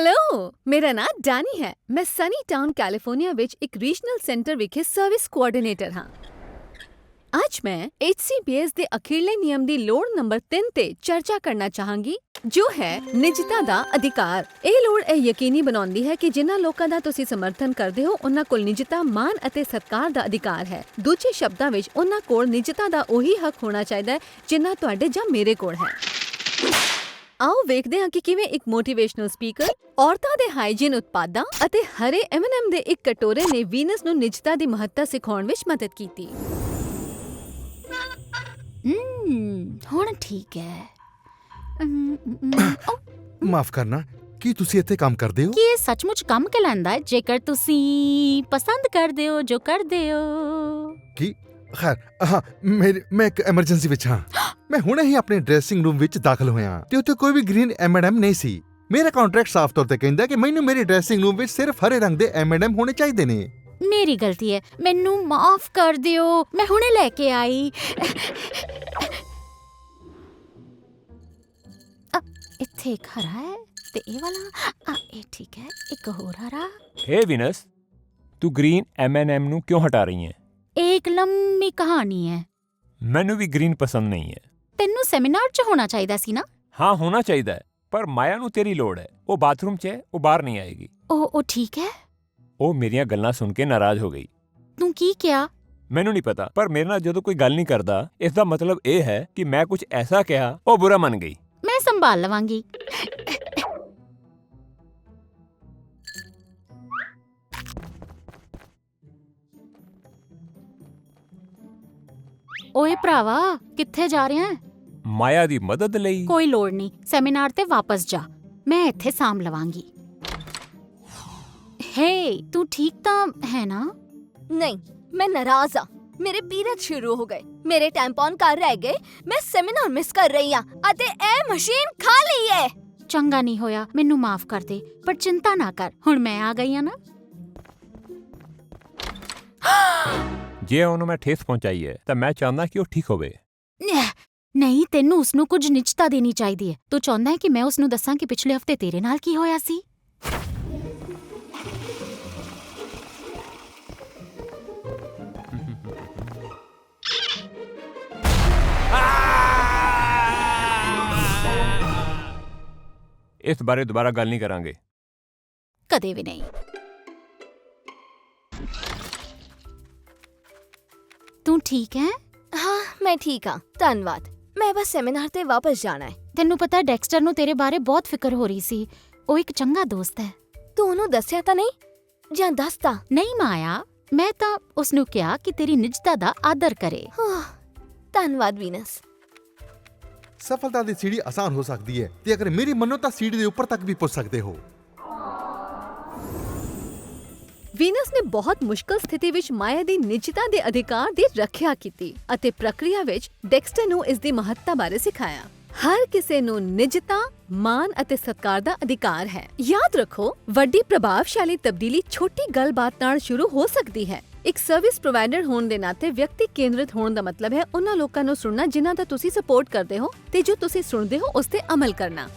Hello ਮੇਰਾ ਨਾਮ Danny ਹੈ। ਮੈਂ ਸਨੀ ਟਾਊਨ ਕੈਲੀਫੋਰਨੀਆ ਵਿੱਚ ਇੱਕ ਰੀਜਨਲ ਸੈਂਟਰ ਵਿਖੇ ਸਰਵਿਸ ਕੋਆਰਡੀਨੇਟਰ ਹਾਂ। ਅੱਜ ਮੈਂ HCBS ਦੇ ਅਖੀਰਲੇ ਨਿਯਮ ਦੀ ਲੋੜ ਨੰਬਰ 3 ਤੇ ਚਰਚਾ ਕਰਨਾ ਚਾਹਾਂਗੀ, ਜੋ ਹੈ ਨਿਜਤਾ ਦਾ ਅਧਿਕਾਰ। ਇਹ ਲੋੜ ਇਹ ਯਕੀਨੀ ਬਣਾਉਂਦੀ ਹੈ ਕਿ ਜਿਨ੍ਹਾਂ ਲੋਕਾਂ ਦਾ ਤੁਸੀਂ ਸਮਰਥਨ ਕਰਦੇ ਹੋ, ਉਹਨਾਂ ਕੋਲ ਨਿਜਤਾ ਮਾਨ ਅਤੇ ਸਤਿਕਾਰ ਦਾ ਅਧਿਕਾਰ ਹੈ। ਦੂਜੇ ਸ਼ਬਦਾਂ ਵਿੱਚ, ਉਹਨਾਂ ਕੋਲ ਨਿਜਤਾ ਦਾ ਉਹੀ ਹੱਕ ਹੋਣਾ ਚਾਹੀਦਾ ਹੈ ਜਿੰਨਾ ਤੁਹਾਡੇ ਜਾਂ ਮੇਰੇ ਕੋਲ ਹੈ। ਆਓ ਵੇਖਦੇ ਹਾਂ ਕਿ ਕਿਵੇਂ ਇੱਕ ਮੋਟੀਵੇਸ਼ਨਲ ਸਪੀਕਰ ਔਰਤਾਂ ਦੇ ਹਾਈਜੀਨ ਉਤਪਾਦਾਂ ਅਤੇ ਹਰੇ M&M ਦੇ ਇੱਕ ਕਟੋਰੇ ਨੇ ਵੀਨਸ ਨੂੰ ਨਿਜਤਾ ਦੀ ਮਹੱਤਤਾ ਸਿਖਾਉਣ ਵਿੱਚ ਮਦਦ ਕੀਤੀ। ਹਮ ਹੁਣ ਠੀਕ ਹੈ। ਅਮ, ਅਮ, ਓ, ਮਾਫ ਕਰਨਾ ਕੀ ਤੁਸੀਂ ਇੱਥੇ ਕੰਮ ਕਰਦੇ ਹੋ? ਕੀ ਇਹ ਸੱਚਮੁੱਚ ਕੰਮ ਕਹਿਲਾਂਦਾ ਹੈ? ਜੇਕਰ ਤੁਸੀਂ ਪਸੰਦ ਕਰਦੇ ਹੋ ਜੋ ਕਰਦੇ ਹੋ। ਕੀ? ਖੈਰ ਹਾਂ ਮੇਰੇ ਮੈਂ ਇੱਕ ਐਮਰਜੈਂਸੀ ਵਿੱਚ ਹਾਂ ਮੈਂ ਹੁਣੇ ਹੀ ਆਪਣੇ ਡਰੈਸਿੰਗ ਰੂਮ ਵਿੱਚ ਦਾਖਲ ਹੋਇਆ ਤੇ ਉੱਥੇ ਕੋਈ ਵੀ ਗ੍ਰੀਨ ਐਮ ਨਹੀਂ ਸੀ। ਮੇਰਾ ਕੰਟਰੈਕਟ ਸਾਫ਼ ਤੌਰ ਤੇ ਕਹਿੰਦਾ ਕਿ ਮੈਨੂੰ ਮੇਰੇ ਡਰੈਸਿੰਗ ਰੂਮ ਵਿੱਚ ਸਿਰਫ ਹਰੇ ਰੰਗ ਦੇ ਐਮ ਹੋਣੇ ਚਾਹੀਦੇ ਨੇ। ਮੇਰੀ ਗਲਤੀ ਹੈ। ਮੈਨੂੰ ਮਾਫ ਕਰ ਦਿਓ। ਮੈਂ ਹੁਣੇ ਲੈ ਕੇ ਆਈ। ਅ, ਇੱਥੇ ਇੱਕ ਹਰਾ ਹੈ ਤੇ ਇਹ ਵਾਲਾ। ਆ ਇਹ ਠੀਕ ਹੈ। ਇੱਕ ਹੋਰ ਹਰਾ। ਹੇ ਵਿਨਸ ਤੂੰ ਗ੍ਰੀਨ M&M ਨੂੰ ਕਿਉਂ ਹਟਾ ਰਹੀ ਹੈ? ਇਹ ਇੱਕ ਲੰਮੀ ਕਹਾਣੀ ਹੈ। ਮੈਨੂੰ ਵੀ ਗ੍ਰੀਨ ਪਸੰਦ ਨਹੀਂ ਹੈ। ਸੈਮੀਨਾਰ 'ਚ ਹੋਣਾ ਚਾਹੀਦਾ ਸੀ ਨਾ? ਹਾਂ ਹੋਣਾ ਚਾਹੀਦਾ ਹੈ ਪਰ ਮਾਇਆ ਨੂੰ ਤੇਰੀ ਲੋੜ ਹੈ। ਉਹ ਬਾਥਰੂਮ 'ਚ ਹੈ ਉਹ ਬਾਹਰ ਨਹੀਂ ਆਏਗੀ। ਉਹ ਉਹ ਠੀਕ ਹੈ? ਉਹ ਮੇਰੀਆਂ ਗੱਲਾਂ ਸੁਣ ਕੇ ਨਾਰਾਜ਼ ਹੋ ਗਈ। ਤੂੰ ਕੀ ਕਿਹਾ? ਮੈਨੂੰ ਨਹੀਂ ਪਤਾ ਪਰ ਮੇਰੇ ਨਾਲ ਜਦੋਂ ਕੋਈ ਗੱਲ ਨਹੀਂ ਕਰਦਾ ਇਸ ਦਾ ਮਤਲਬ ਇਹ ਹੈ ਕਿ ਮੈਂ ਕੁਝ ਐਸਾ ਕਿਹਾ ਉਹ ਬੁਰਾ ਮੰਨ ਗਈ। ਮੈਂ ਸੰਭਾਲ ਲਵਾਂਗੀ। ਓਏ ਭਰਾਵਾ ਕਿੱਥੇ ਜਾ ਰਿਹਾ ਹੈ? ਮਾਇਆ ਦੀ ਮਦਦ ਲਈ? ਕੋਈ ਲੋੜ ਨਹੀਂ ਸੈਮੀਨਾਰ ਤੇ ਵਾਪਸ ਜਾ। ਮੈਂ ਇੱਥੇ ਸਾਂਭ ਲਵਾਂਗੀ। ਹੇ ਤੂੰ ਠੀਕ ਤਾਂ ਹੈ ਨਾ? ਨਹੀਂ ਮੈਂ ਨਾਰਾਜ਼ ਆ ਮੇਰੇ ਪੀਰੀਅਡ ਸ਼ੁਰੂ ਹੋ ਗਏ। ਮੇਰੇ ਟੈਂਪੌਨ ਘਰ ਰਹਿ ਗਏ। ਮੈਂ ਸੈਮੀਨਾਰ ਮਿਸ ਕਰ ਰਹੀ ਆ ਅਤੇ ਇਹ ਮਸ਼ੀਨ ਖਾਲੀ ਹੈ। ਚੰਗਾ ਨਹੀਂ ਹੋਇਆ ਮੈਨੂੰ ਮਾਫ ਕਰ ਦੇ ਪਰ ਚਿੰਤਾ ਨਾ ਕਰ। ਹੁਣ ਮੈਂ ਆ ਗਈ ਆ ਨਾ? ਜੇ ਉਹਨੂੰ ਮੈਂ ਠੇਸ ਪਹੁੰਚਾਈ ਹੈ ਤਾਂ ਮੈਂ ਚਾਹੁੰਦਾ ਕਿ ਉਹ ਠੀਕ ਹੋਵੇ। ਨਹ, ਨਹੀਂ ਤੈਨੂੰ ਉਸ ਨੂੰ ਕੁਝ ਨਿਚਤਾ ਦੇਣੀ ਚਾਹੀਦੀ ਹੈ ਤੂੰ ਚਾਹੁੰਦਾ ਹੈ ਕਿ ਮੈਂ ਉਸ ਨੂੰ ਦੱਸਾਂ ਕਿ ਪਿਛਲੇ ਹਫ਼ਤੇ ਤੇਰੇ ਨਾਲ ਕੀ ਹੋਇਆ ਸੀ ਇਸ ਬਾਰੇ ਦੁਬਾਰਾ ਗੱਲ ਨਹੀਂ ਕਰਾਂਗੇ ਕਦੇ ਵੀ ਨਹੀਂ ਤੂੰ ਠੀਕ ਹੈ ਹਾਂ ਮੈਂ ਠੀਕ ਆ ਧੰਨਵਾਦ ਮੈਂ ਬਸ ਸੈਮੀਨਾਰ ਤੇ ਵਾਪਸ ਜਾਣਾ ਹੈ। ਤੈਨੂੰ ਪਤਾ ਡੈਕਸਟਰ ਨੂੰ ਤੇਰੇ ਬਾਰੇ ਬਹੁਤ ਫਿਕਰ ਹੋ ਰਹੀ ਸੀ। ਉਹ ਇੱਕ ਚੰਗਾ ਦੋਸਤ ਹੈ। ਤੂੰ ਉਹਨੂੰ ਦੱਸਿਆ ਤਾਂ ਨਹੀਂ? ਜਾਂ ਦੱਸਤਾ ਨਹੀਂ ਮਾਇਆ ਮੈਂ ਤਾਂ ਉਸ ਨੂੰ ਕਿਹਾ ਕਿ ਤੇਰੀ ਨਿਜਤਾ ਦਾ ਆਦਰ ਕਰੇ। ਹਾਂ, ਧੰਨਵਾਦ ਵੀਨਸ। ਸਫਲਤਾ ਦੀ ਸੀੜੀ ਆਸਾਨ ਹੋ ਸਕਦੀ ਹੈ ਤੇ ਅਗਰ ਮੇਰੀ ਮੰਨੋ ਤਾਂ ਸੀੜੀ ਦੇ ਉੱਪਰ ਤੱਕ ਵੀ ਪਹੁੰਚ ਸਕਦੇ ਹੋ। ਵੀਨਸ ਨੇ ਬਹੁਤ ਮੁਸ਼ਕਲ ਸਥਿਤੀ ਵਿੱਚ ਮਾਇਆ ਦੀ ਨਿਜਤਾ ਦੇ ਅਧਿਕਾਰ ਦੀ ਰੱਖਿਆ ਕੀਤੀ ਅਤੇ ਪ੍ਰਕਿਰਿਆ ਵਿੱਚ ਡੈਕਸਟਰ ਨੂੰ ਇਸ ਦੀ ਮਹੱਤਤਾ ਬਾਰੇ ਸਿਖਾਇਆ। ਹਰ ਕਿਸੇ ਨੂੰ ਨਿਜਤਾ ਮਾਨ ਅਤੇ ਸਤਿਕਾਰ ਦਾ ਅਧਿਕਾਰ ਹੈ। ਯਾਦ ਰੱਖੋ, ਵੱਡੀ ਪ੍ਰਭਾਵਸ਼ਾਲੀ ਤਬਦੀਲੀ ਛੋਟੀ ਗੱਲਬਾਤ ਨਾਲ ਸ਼ੁਰੂ ਹੋ ਸਕਦੀ ਹੈ। ਇੱਕ ਸਰਵਿਸ ਪ੍ਰੋਵਾਈਡਰ ਹੋਣ ਦੇ ਨਾਤੇ ਵਿਅਕਤੀ ਕੇਂਦਰਿਤ ਹੋਣ ਦਾ ਮਤਲਬ ਹੈ ਉਹਨਾਂ ਲੋਕਾਂ ਨੂੰ ਸੁਣਨਾ ਜਿਨ੍ਹਾਂ ਦਾ ਤੁਸੀਂ ਸਪੋਰਟ ਕਰਦੇ ਹੋ ਤੇ ਜੋ ਤੁਸੀਂ ਸੁਣਦੇ ਹੋ ਉਸ ਤੇ ਅਮਲ ਕਰਨਾ।